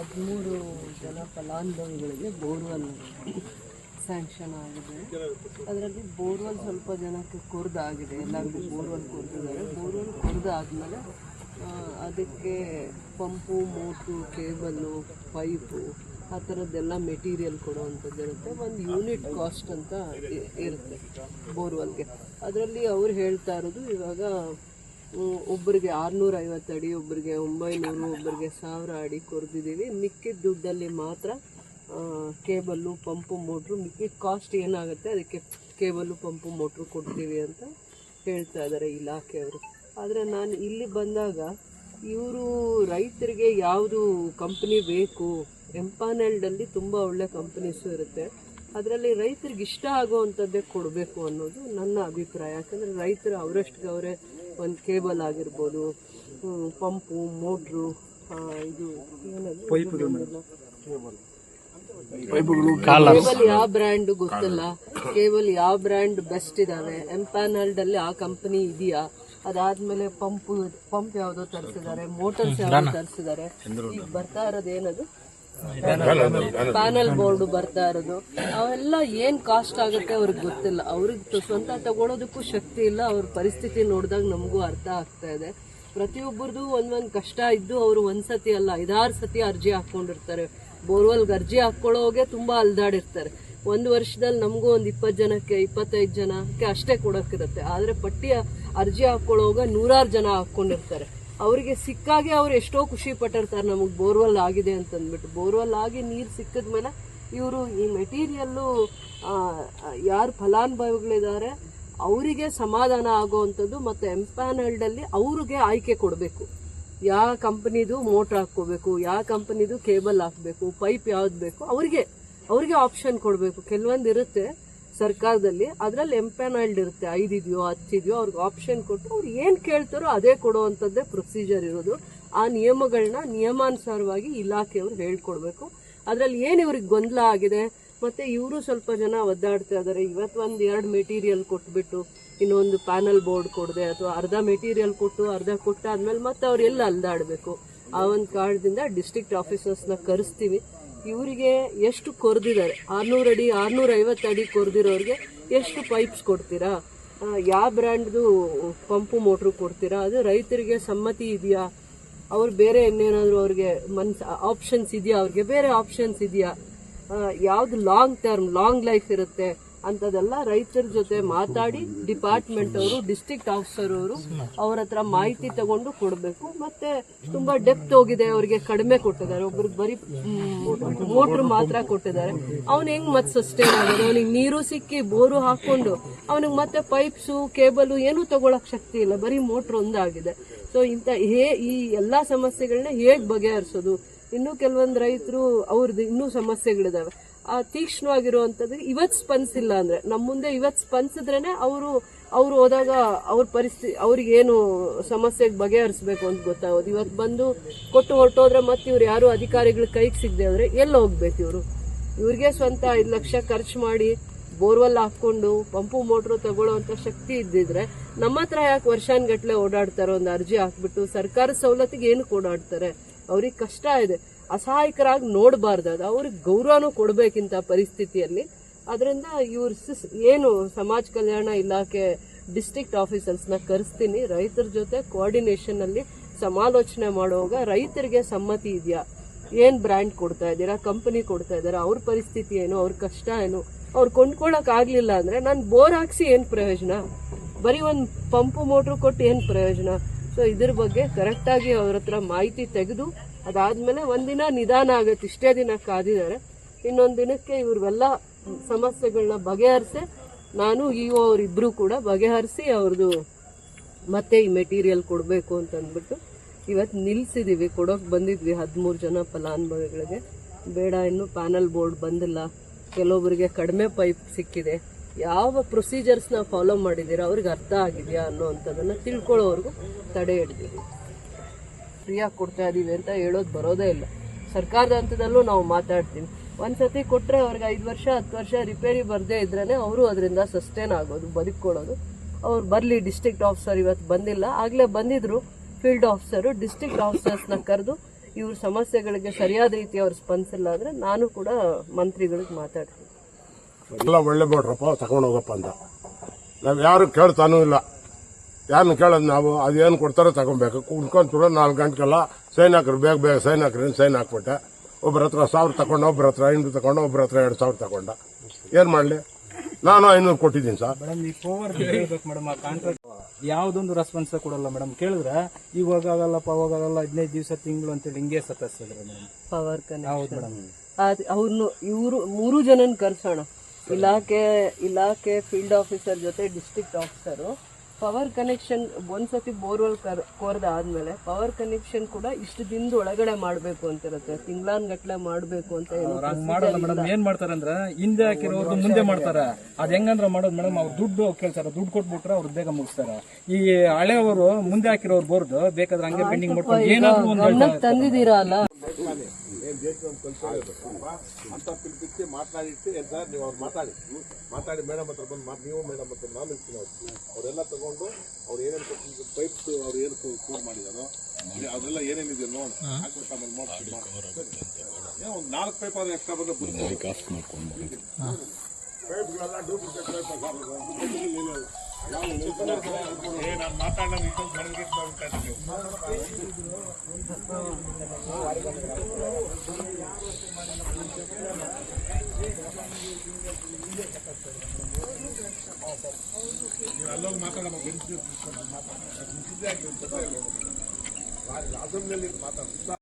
ಹದಿಮೂರು ಜನ ಫಲಾನುಭವಿಗಳಿಗೆ ಬೋರ್ವೆಲ್ ಸ್ಯಾಂಕ್ಷನ್ ಆಗಿದೆ. ಅದರಲ್ಲಿ ಬೋರ್ವೆಲ್ ಸ್ವಲ್ಪ ಜನಕ್ಕೆ ಕೊರ್ದಾಗಿದೆ. ಎಲ್ಲರಿಗೂ ಬೋರ್ವೆಲ್ ಕೊರ್ದಿದ್ದಾರೆ. ಬೋರ್ವೆಲ್ ಕೊರ್ದಾದ್ಮೇಲೆ ಅದಕ್ಕೆ ಪಂಪು, ಮೋಟು ಕೇಬಲ್ಲು ಪೈಪು, ಆ ಥರದ್ದೆಲ್ಲ ಮೆಟೀರಿಯಲ್ ಕೊಡುವಂಥದ್ದು ಇರುತ್ತೆ. ಒಂದು ಯೂನಿಟ್ ಕಾಸ್ಟ್ ಅಂತ ಇರುತ್ತೆ ಬೋರ್ವೆಲ್ಗೆ. ಅದರಲ್ಲಿ ಅವ್ರು ಹೇಳ್ತಾ ಇರೋದು ಇವಾಗ ಒಬ್ಬರಿಗೆ ಆರುನೂರ ಐವತ್ತು ಅಡಿ ಒಬ್ಬರಿಗೆ ಒಂಬೈನೂರು ಒಬ್ಬರಿಗೆ ಸಾವಿರ ಅಡಿ ಕೊರೆದಿದ್ದೀವಿ. ಮಿಕ್ಕಿದ ದುಡ್ಡಲ್ಲಿ ಮಾತ್ರ ಕೇಬಲ್ಲು, ಪಂಪು, ಮೋಟ್ರು, ಮಿಕ್ಕಿದ ಕಾಸ್ಟ್ ಏನಾಗುತ್ತೆ ಅದಕ್ಕೆ ಕೇಬಲ್ಲು, ಪಂಪು, ಮೋಟ್ರು ಕೊಡ್ತೀವಿ ಅಂತ ಹೇಳ್ತಾ ಇದ್ದಾರೆ ಇಲಾಖೆಯವರು ಆದರೆ ನಾನು ಇಲ್ಲಿ ಬಂದಾಗ ಇವರು ರೈತರಿಗೆ ಯಾವುದು ಕಂಪ್ನಿ ಬೇಕು ಎಂಪಾನೆಲ್ಡಲ್ಲಿ ತುಂಬ ಒಳ್ಳೆ ಕಂಪ್ನೀಸು ಇರುತ್ತೆ. ಅದರಲ್ಲಿ ರೈತರಿಗೆ ಇಷ್ಟ ಆಗುವಂಥದ್ದೇ ಕೊಡಬೇಕು ಅನ್ನೋದು ನನ್ನ ಅಭಿಪ್ರಾಯ. ಯಾಕಂದರೆ ರೈತರು ಅವರಷ್ಟಿಗೆ ಅವರೇ ಒಂದು ಕೇಬಲ್ ಆಗಿರ್ಬೋದು ಹ್ಮ್, ಪಂಪು ಮೋಟ್ರು ಇದು ಏನದು? ಕೇಬಲ್. ಯಾವ ಬ್ರ್ಯಾಂಡ್ ಗೊತ್ತಿಲ್ಲ. ಕೇಬಲ್ ಯಾವ ಬ್ರ್ಯಾಂಡ್ ಬೆಸ್ಟ್ ಇದಾವೆ? ಎಂಪ್ಯಾನಲ್ಡ್ ಅಲ್ಲಿ ಆ ಕಂಪನಿ ಇದೆಯಾ? ಅದಾದ್ಮೇಲೆ ಪಂಪ್ ಪಂಪ್ ಯಾವ್ದೋ ತರಿಸಿದ್ದಾರೆ ಮೋಟರ್ಸ್ ಯಾವ್ದೋ ತರಿಸಿದ್ದಾರೆ. ಈಗ ಬರ್ತಾ ಇರೋದು ಏನದು? ಪ್ಯಾನಲ್ ಬೋರ್ಡ್ ಬರ್ತಾ ಇರೋದು. ಅವೆಲ್ಲ ಏನ್ ಕಾಸ್ಟ್ ಆಗುತ್ತೆ ಅವ್ರಿಗೆ ಗೊತ್ತಿಲ್ಲ. ಅವ್ರಿಗೆ ಸ್ವಂತ ತಗೊಳೋದಕ್ಕೂ ಶಕ್ತಿ ಇಲ್ಲ. ಅವ್ರ ಪರಿಸ್ಥಿತಿ ನೋಡಿದಾಗ ನಮಗೂ ಅರ್ಥ ಆಗ್ತಾ ಇದೆ. ಪ್ರತಿಯೊಬ್ಬರದು ಒಂದೊಂದು ಕಷ್ಟ ಇದ್ದು ಅವರು ಒಂದ್ಸತಿ ಅಲ್ಲ, ಐದಾರು ಸತಿ ಅರ್ಜಿ ಹಾಕೊಂಡಿರ್ತಾರೆ ಬೋರ್ವೆಲ್ಗೆ ಅರ್ಜಿ ಹಾಕೊಳ್ಳೋಗೆ ತುಂಬಾ ಅಲ್ದಾಡಿರ್ತಾರೆ. ಒಂದು ವರ್ಷದಲ್ಲಿ ನಮಗೂ ಒಂದು ಇಪ್ಪತ್ತು ಜನಕ್ಕೆ ಇಪ್ಪತ್ತೈದು ಜನಕ್ಕೆ ಅಷ್ಟೇ ಕೊಡೋಕ್ಕಿರುತ್ತೆ. ಆದರೆ ಪಟ್ಟಿಯ ಅರ್ಜಿ ಹಾಕೊಳ್ಳೋವಾಗ ನೂರಾರು ಜನ ಹಾಕೊಂಡಿರ್ತಾರೆ ಅವರಿಗೆ ಸಿಕ್ಕಾಗೆ ಅವ್ರು ಎಷ್ಟೋ ಖುಷಿ ಪಟ್ಟಿರ್ತಾರೆ ನಮಗೆ ಬೋರ್ವೆಲ್ ಆಗಿದೆ ಅಂತಂದ್ಬಿಟ್ಟು. ಬೋರ್ವೆಲ್ ಆಗಿ ನೀರು ಸಿಕ್ಕಿದ ಮೇಲೆ ಇವರು ಈ ಮೆಟೀರಿಯಲ್ಲು ಯಾರು ಫಲಾನುಭವಿಗಳಿದ್ದಾರೆ, ಅವರಿಗೆ ಸಮಾಧಾನ ಆಗುವಂಥದ್ದು ಮತ್ತು ಎಂಪ್ಯಾನಲ್ಡಲ್ಲಿ ಅವ್ರಿಗೆ ಆಯ್ಕೆ ಕೊಡಬೇಕು. ಯಾವ ಕಂಪನಿದು ಮೋಟ್ರ್ ಹಾಕ್ಕೋಬೇಕು ಯಾವ ಕಂಪನಿದು ಕೇಬಲ್ ಹಾಕಬೇಕು, ಪೈಪ್ ಯಾವ್ದು ಬೇಕು, ಅವರಿಗೆ, ಅವ್ರಿಗೆ ಆಪ್ಷನ್ ಕೊಡಬೇಕು. ಕೆಲವೊಂದು ಇರುತ್ತೆ. ಸರ್ಕಾರದಲ್ಲಿ ಅದರಲ್ಲಿ ಎಂಪೆನಾಯ್ಡ್ ಇರುತ್ತೆ. ಐದಿದೆಯೋ, ಹತ್ತಿದೆಯೋ, ಅವ್ರಿಗೆ ಆಪ್ಷನ್ ಕೊಟ್ಟು ಅವ್ರು ಏನು ಕೇಳ್ತಾರೋ ಅದೇ ಕೊಡುವಂಥದ್ದೇ ಪ್ರೊಸೀಜರ್ ಇರೋದು. ಆ ನಿಯಮಗಳನ್ನ ನಿಯಮಾನುಸಾರವಾಗಿ ಇಲಾಖೆಯವರು ಹೇಳ್ಕೊಡ್ಬೇಕು. ಅದರಲ್ಲಿ ಏನು ಇವ್ರಿಗೆ ಗೊಂದಲ ಆಗಿದೆ? ಮತ್ತು ಇವರು ಸ್ವಲ್ಪ ಜನ ಒದ್ದಾಡ್ತಾ ಇದ್ದಾರೆ ಇವತ್ತು ಒಂದು ಎರಡು ಮೆಟೀರಿಯಲ್ ಕೊಟ್ಬಿಟ್ಟು ಇನ್ನೊಂದು ಪ್ಯಾನಲ್ ಬೋರ್ಡ್ ಕೊಡದೆ, ಅಥವಾ ಅರ್ಧ ಮೆಟೀರಿಯಲ್ ಕೊಟ್ಟು ಅರ್ಧ ಕೊಟ್ಟಾದ್ಮೇಲೆ ಮತ್ತೆ ಅವ್ರು ಎಲ್ಲ ಅಲ್ದಾಡಬೇಕು. ಆ ಒಂದು ಕಾರಣದಿಂದ ಡಿಸ್ಟ್ರಿಕ್ಟ್ ಆಫೀಸರ್ಸ್ನ ಕರೆಸ್ತೀವಿ. ಇವರಿಗೆ ಎಷ್ಟು ಕೊರೆದಿದ್ದಾರೆ? ಆರ್ನೂರು ಅಡಿ ಆರ್ನೂರ ಐವತ್ತು ಅಡಿ ಕೊರೆದಿರೋರಿಗೆ ಎಷ್ಟು ಪೈಪ್ಸ್ ಕೊಡ್ತೀರಾ? ಯಾವ ಬ್ರ್ಯಾಂಡ್ದು ಪಂಪು ಮೋಟ್ರು ಕೊಡ್ತೀರಾ? ಅದು ರೈತರಿಗೆ ಸಮ್ಮತಿ ಇದೆಯಾ? ಅವ್ರು ಬೇರೆ ಇನ್ನೇನಾದರೂ ಅವ್ರಿಗೆ ಮನ್ಸ್ ಆಪ್ಷನ್ಸ್ ಇದೆಯಾ? ಅವ್ರಿಗೆ ಬೇರೆ ಆಪ್ಷನ್ಸ್ ಇದೆಯಾ? ಯಾವುದು ಲಾಂಗ್ ಟರ್ಮ್ ಲಾಂಗ್ ಲೈಫ್ ಇರುತ್ತೆ? ಅಂಥದ್ದೆಲ್ಲ ರೈತರ ಜೊತೆ ಮಾತಾಡಿ ಡಿಪಾರ್ಟ್ಮೆಂಟ್ ಅವರು, ಡಿಸ್ಟ್ರಿಕ್ಟ್ ಆಫೀಸರ್ ಅವರು ಅವ್ರ ಹತ್ರ ಮಾಹಿತಿ ತಗೊಂಡು ಕೊಡಬೇಕು. ಮತ್ತೆ ತುಂಬಾ ಡೆಪ್ತ್ ಹೋಗಿದೆ, ಅವರಿಗೆ ಕಡಿಮೆ ಕೊಟ್ಟಿದ್ದಾರೆ. ಒಬ್ರಿಗೆ ಬರೀ ಮೋಟ್ರ್ ಮಾತ್ರ ಕೊಟ್ಟಿದ್ದಾರೆ. ಅವ್ನು ಹೆಂಗ್ ಮತ್ತೆ ಸಸ್ಟೈನ್ ಆಗೋದು? ಅವನಿಗೆ ನೀರು ಸಿಕ್ಕಿ ಬೋರು ಹಾಕೊಂಡು ಅವನಿಗೆ ಮತ್ತೆ ಪೈಪ್ಸು, ಕೇಬಲ್ ಏನೂ ತಗೊಳಕ್ ಶಕ್ತಿ ಇಲ್ಲ. ಬರೀ ಮೋಟ್ರ್ ಒಂದಾಗಿದೆ. ಸೊ ಇಂಥ ಹೇ, ಈ ಎಲ್ಲಾ ಸಮಸ್ಯೆಗಳನ್ನ ಹೇಗ್ ಬಗೆಹರಿಸೋದು? ಇನ್ನು ಕೆಲವೊಂದು ರೈತರು ಅವ್ರದ್ದು ಇನ್ನೂ ಸಮಸ್ಯೆಗಳಿದಾವೆ. ಆ ತೀಕ್ಷ್ಣವಾಗಿರುವಂಥದ್ದು ಇವತ್ತು ಸ್ಪಂದಿಸಿಲ್ಲ ಅಂದ್ರೆ ನಮ್ಮ ಮುಂದೆ ಇವತ್ತು ಸ್ಪಂದಿಸಿದ್ರೇನೆ ಅವರು, ಅವ್ರು ಹೋದಾಗ ಅವ್ರ ಪರಿಸ್ಥಿತಿ ಅವ್ರಿಗೆ ಏನು ಸಮಸ್ಯೆಗೆ ಬಗೆಹರಿಸ್ಬೇಕು ಅಂತ ಗೊತ್ತಾಗೋದು. ಇವತ್ತು ಬಂದು ಕೊಟ್ಟು ಹೊರಟೋದ್ರೆ ಮತ್ತೆ ಇವ್ರು ಯಾರು ಅಧಿಕಾರಿಗಳ ಕೈಗೆ ಸಿಗದೆ ಆದರೆ ಎಲ್ಲಿ ಹೋಗ್ಬೇಕು ಇವರು? ಇವ್ರಿಗೆ ಸ್ವಂತ ಐದು ಲಕ್ಷ ಖರ್ಚು ಮಾಡಿ ಬೋರ್ವೆಲ್ ಹಾಕೊಂಡು ಪಂಪು ಮೋಟ್ರು ತಗೊಳ್ಳೋವಂಥ ಶಕ್ತಿ ಇದ್ದಿದ್ರೆ ನಮ್ಮ ಹತ್ರ ಯಾಕೆ ವರ್ಷಾನ್ಗಟ್ಲೆ ಓಡಾಡ್ತಾರೆ ಒಂದು ಅರ್ಜಿ ಹಾಕ್ಬಿಟ್ಟು ಸರ್ಕಾರ ಸವಲತ್ತಿಗೆ ಏನಕ್ಕೆ ಓಡಾಡ್ತಾರೆ ಅವ್ರಿಗೆ ಕಷ್ಟ ಇದೆ. ಅಸಹಾಯಕರಾಗಿ ನೋಡಬಾರ್ದು. ಅದು ಅವ್ರಿಗೆ ಗೌರವನೂ ಕೊಡಬೇಕಿಂತ ಪರಿಸ್ಥಿತಿಯಲ್ಲಿ. ಅದರಿಂದ ಇವ್ರ ಸಿಸ್ ಏನು ಸಮಾಜ ಕಲ್ಯಾಣ ಇಲಾಖೆ ಡಿಸ್ಟ್ರಿಕ್ಟ್ ಆಫೀಸರ್ಸ್ನ ಕರೆಸ್ತೀನಿ. ರೈತರ ಜೊತೆ ಕೋಆರ್ಡಿನೇಷನಲ್ಲಿ ಸಮಾಲೋಚನೆ ಮಾಡುವಾಗ ರೈತರಿಗೆ ಸಮ್ಮತಿ ಇದೆಯಾ? ಏನು ಬ್ರ್ಯಾಂಡ್ ಕೊಡ್ತಾ ಇದ್ದೀರಾ? ಕಂಪನಿ ಕೊಡ್ತಾ ಇದ್ದೀರಾ? ಅವ್ರ ಪರಿಸ್ಥಿತಿ ಏನು? ಅವ್ರ ಕಷ್ಟ ಏನು? ಅವ್ರು ಕೊಂಡ್ಕೊಳ್ಳೋಕ್ಕಾಗಲಿಲ್ಲ ಅಂದರೆ ಅಂದ್ರೆ ನಾನು ಬೋರ್ ಹಾಕ್ಸಿ ಏನು ಪ್ರಯೋಜನ? ಬರೀ ಒಂದು ಪಂಪು ಮೋಟ್ರು ಕೊಟ್ಟು ಏನು ಪ್ರಯೋಜನ? ಸೊ ಇದ್ರ ಬಗ್ಗೆ ಕರೆಕ್ಟಾಗಿ ಅವ್ರ ಹತ್ರ ಮಾಹಿತಿ ತೆಗೆದು, ಅದಾದ್ಮೇಲೆ ಒಂದಿನ ನಿಧಾನ ಆಗುತ್ತೆ. ಇಷ್ಟೇ ದಿನ ಕಾದಿದ್ದಾರೆ. ಇನ್ನೊಂದು ದಿನಕ್ಕೆ ಇವ್ರಿಗೆಲ್ಲ ಸಮಸ್ಯೆಗಳನ್ನ ಬಗೆಹರಿಸಿ, ನಾನು ಇ ಒ ಅವರಿಬ್ಬರು ಕೂಡ ಬಗೆಹರಿಸಿ ಅವ್ರದ್ದು ಮತ್ತೆ ಈ ಮೆಟೀರಿಯಲ್ ಕೊಡಬೇಕು ಅಂತ ಅಂದ್ಬಿಟ್ಟು ಇವತ್ತು ನಿಲ್ಸಿದೀವಿ. ಕೊಡೋಕೆ ಬಂದಿದ್ವಿ ಹದಿಮೂರು ಜನ ಫಲಾನುಭವಿಗಳಿಗೆ. ಬೇಡ, ಇನ್ನು ಪ್ಯಾನಲ್ ಬೋರ್ಡ್ ಬಂದಿಲ್ಲ. ಕೆಲವೊಬ್ಬರಿಗೆ ಕಡಿಮೆ ಪೈಪ್ ಸಿಕ್ಕಿದೆ. ಯಾವ ಪ್ರೊಸೀಜರ್ಸ್ನ ಫಾಲೋ ಮಾಡಿದ್ದೀರಾ, ಅವ್ರಿಗೆ ಅರ್ಥ ಆಗಿದೆಯಾ ಅನ್ನೋವಂಥದ್ದನ್ನು ತಿಳ್ಕೊಳ್ಳೋವರೆಗೂ ತಡೆ ಹಿಡಿದೀವಿ ಫ್ರೀಯಾಗಿ ಕೊಡ್ತಾ ಇದ್ದೀವಿ ಅಂತ ಹೇಳೋದು ಬರೋದೇ ಇಲ್ಲ. ಸರ್ಕಾರದ ಹಂತದಲ್ಲೂ ನಾವು ಮಾತಾಡ್ತೀವಿ. ಒಂದ್ಸತಿ ಕೊಟ್ಟರೆ ಅವ್ರಿಗೆ ಐದು ವರ್ಷ, ಹತ್ತು ವರ್ಷ ರಿಪೇರಿ ಬರದೇ ಇದ್ರೇ ಅವರು ಅದರಿಂದ ಸಸ್ಟೈನ್ ಆಗೋದು ಬದುಕೊಳ್ಳೋದು ಅವ್ರು ಬರಲಿ ಡಿಸ್ಟ್ರಿಕ್ಟ್ ಆಫೀಸರ್ ಇವತ್ತು ಬಂದಿಲ್ಲ. ಆಗಲೇ ಬಂದಿದ್ರು ಫೀಲ್ಡ್ ಆಫೀಸರು ಡಿಸ್ಟ್ರಿಕ್ಟ್ ಆಫೀಸರ್ಸ್ನ ಕರೆದು ಇವ್ರ ಸಮಸ್ಯೆಗಳಿಗೆ ಸರಿಯಾದ ರೀತಿ ಅವ್ರು ಸ್ಪಂದಿಸಿಲ್ಲ ಅಂದ್ರೆ ನಾನು ಕೂಡ ಮಂತ್ರಿಗಳಿಗೆ ಮಾತಾಡ್ತೀನಿ. ಎಲ್ಲ ಒಳ್ಳೆ ಮಾಡ್ರಪ್ಪ ತಗೊಂಡು ಹೋಗಪ್ಪ ಅಂತ ನಾವು ಯಾರು ಕೇಳ್ತಾನೂ ಇಲ್ಲ. ಯಾರನ್ನ ಕೇಳೋದು ನಾವು ಅದೇನು ಕೊಡ್ತಾರೋ ತಗೊಬೇಕು ಕುಡ್ಕೊಂತ ನಾಲ್ಕು ಗಂಟೆಗೆಲ್ಲ ಸೈನ್ ಹಾಕ್ರಿ ಬೇಗ ಬೇಗ ಸೈನ್ ಹಾಕ್ರಿ ಅಂತ ಸೈನ್ ಹಾಕ್ಬಿಟ್ಟೆ. ಒಬ್ಬರ ಹತ್ರ ಸಾವಿರ ತಗೊಂಡು ಒಬ್ಬರ ಹತ್ರ ಐನೂರು ತಗೊಂಡು ಒಬ್ಬರ ಹತ್ರ ಎರಡು ಸಾವಿರ ತಗೊಂಡ. ಏನು ಮಾಡಲಿ? ನಾನು ಐನೂರು ಕೊಟ್ಟಿದ್ದೀನಿ ಸರ್. ಮೇಡಮ್ ಈ ಪವರ್ ಕೇಳಬೇಕು ಮೇಡಮ್ ಆ ಕಾಂಟ್ರಾಕ್ಟ್ ಯಾವ್ದೊಂದು ರೆಸ್ಪಾನ್ಸ್ ಕೊಡಲ್ಲ ಮೇಡಮ್. ಕೇಳಿದ್ರೆ ಇವಾಗ ಆಗಲ್ಲಪ್ಪ ಅವಾಗ ಆಗಲ್ಲ ಹದಿನೈದು ದಿವಸ ತಿಂಗಳು ಅಂತೇಳಿ ಹಿಂಗೆ ಸತ್ತಿಸಿದ್ರೆ ಮೇಡಮ್. ಪವರ್ ಹೌದು ಕನೆಕ್ಷನ್ ಮೇಡಮ್ ಅವ್ರನ್ನು ಇವರು ಮೂರು ಜನನ ಕರ್ಸೋಣ. ಇಲಾಖೆ ಇಲಾಖೆ ಫೀಲ್ಡ್ ಆಫೀಸರ್ ಜೊತೆ ಡಿಸ್ಟ್ರಿಕ್ಟ್ ಆಫೀಸರು ಪವರ್ ಕನೆಕ್ಷನ್ ಒಂದ್ಸತಿ ಬೋರ್ವೆಲ್ ಕರ್ ಕೋರ್ದಾದ್ಮೇಲೆ ಪವರ್ ಕನೆಕ್ಷನ್ ಕೂಡ ಇಷ್ಟು ದಿನದ ಒಳಗಡೆ ಮಾಡಬೇಕು ಅಂತಿರುತ್ತೆ. ತಿಂಗ್ಳಾನ್ ಗಟ್ಲೆ ಮಾಡಬೇಕು ಅಂತ ಏನು ಮಾಡಲ್ಲ ಮೇಡಮ್ ಏನ್ ಮಾಡ್ತಾರೆ ಅಂದ್ರೆ ಹಿಂದೆ ಹಾಕಿರೋದು ಮುಂದೆ ಮಾಡ್ತಾರೆ. ಅದ್ ಹೆಂಗಂದ್ರೆ ಮಾಡೋದು ಮೇಡಮ್ ಅವ್ರು ದುಡ್ಡು ಕೇಳ್ತಾರೆ. ದುಡ್ಡು ಕೊಟ್ಬಿಟ್ರೆ ಅವ್ರು ಬೇಗ ಮುಗಿಸ್ತಾರೆ. ಈ ಹಳೆಯವರು ಮುಂದೆ ಹಾಕಿರೋರು ಬೋರ್ದು ಬೇಕಾದ್ರೆ ಹಂಗೆ ಪೆಂಡಿಂಗ್ ಮಾಡ್ಕೊಂಡು ಏನಾದ್ರು ಒಂದು ಗಮನಕ್ಕೆ ಒಂದು ಅಲ್ಲ ಅಂತ ಪಿಲಿಪಿಸಿ ಮಾತನಾಡಿಟ್ಟು ಸರ್ ನೀವು ಅವ್ರು ಮಾತಾಡಿ. ಮಾತಾಡಿ ಮೇಡಮ್ ಹತ್ರ ಬಂದು ಮಾತು ನೀವು ಮೇಡಮ್ ಹತ್ರ ನಾನು ಇರ್ತೀನಿ ಅವ್ರು ಅವರೆಲ್ಲ ತಗೊಂಡು ಅವ್ರು ಏನೇನು ಕೊಟ್ಟಿದ್ದು ಪೈಪ್ಸ್ ಅವ್ರು ಏನು ಫೋನ್ ಮಾಡಿದಾರೋ ಅದೆಲ್ಲ ಏನೇನಿದೆ ನೋಡಿ. ಹಾಕ್ಬಿಟ್ಟು ಆಮೇಲೆ ಮಾಡ್ತೀನಿ ಒಂದು ನಾಲ್ಕು ಪೈಪ್ ಆದ್ರೆ ಎಕ್ಸ್ಟ್ರಾ ಬಂದ್ರೆ ಪೈಪ್ಗಳೆಲ್ಲ ಡೂಪ್ಲಿಕೇಟ್ ಪೈಪ್ ನಾನು ಮಾತಾಡೋದು ಇಷ್ಟೊಂದು ನನಗೆ ಅಲ್ಲೋಗಿ ಮಾತಾಡೋಣ ಮಾತಾಡ